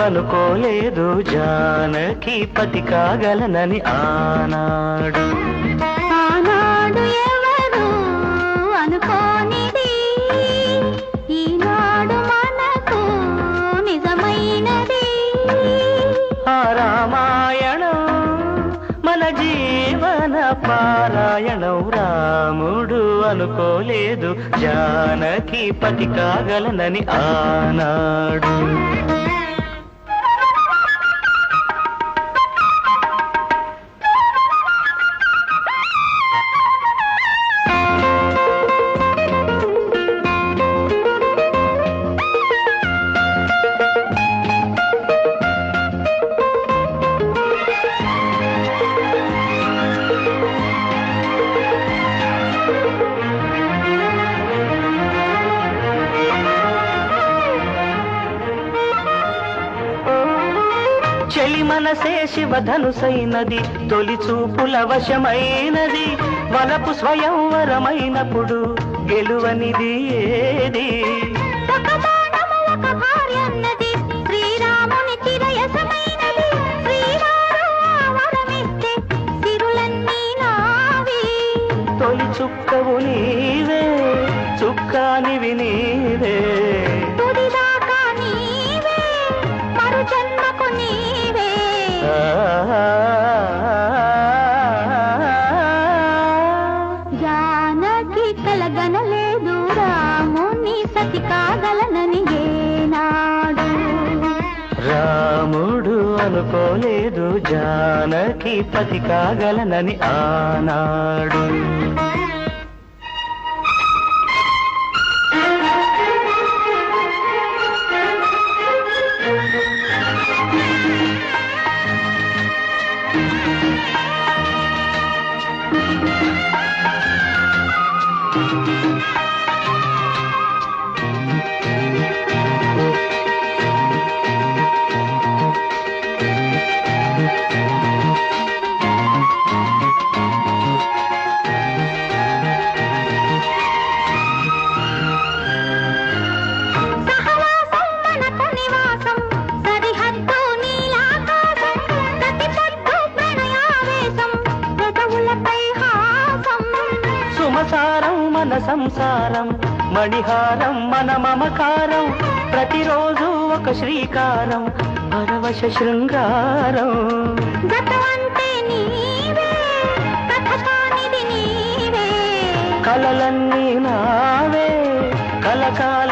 అనుకోలేదు. జానకి పతి కాగలనని ఆనాడు. ఆనాడు ఎవరు అనుకోనిది? ఈనాడు మనకు నిజమైనది. ఆ రామాయణం మన జీవన పారాయణం. రాముడు అనుకోలేదు. జానకి పతి కాగలనని ఆనాడు. చెలి మనసే శివధనుసైనది తొలి చూపుల వశమైనది వలపు స్వయంవరమైనప్పుడు గెలువనిది ఏది? తొలి చుక్కవు నీవే చుక్కానివి నీవే. సతి కాగలనని ఏనాడు. రాముడు అనుకోలేదు జానకి పతి కాగలనని ఆనాడు. సుమసారం మన సంసారం. మణిహారం మన మమకారం. ప్రతిరోజు ఒక శ్రీకారం. పరవశ శృంగారం. కలలన్నీ నావే కలకాలం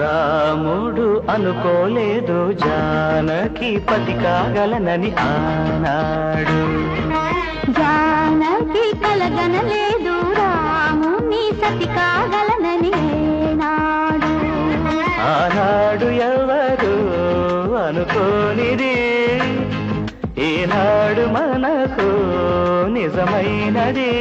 రాముడు అనుకోలేదు జానకి పతి కాగలనని ఆనాడు జానకి కలగనలేదు రాముని సతి కాగలనని ఏనాడు. ఆనాడు ఎవరు అనుకోనిది? ఈనాడు మనకు నిజమైనది.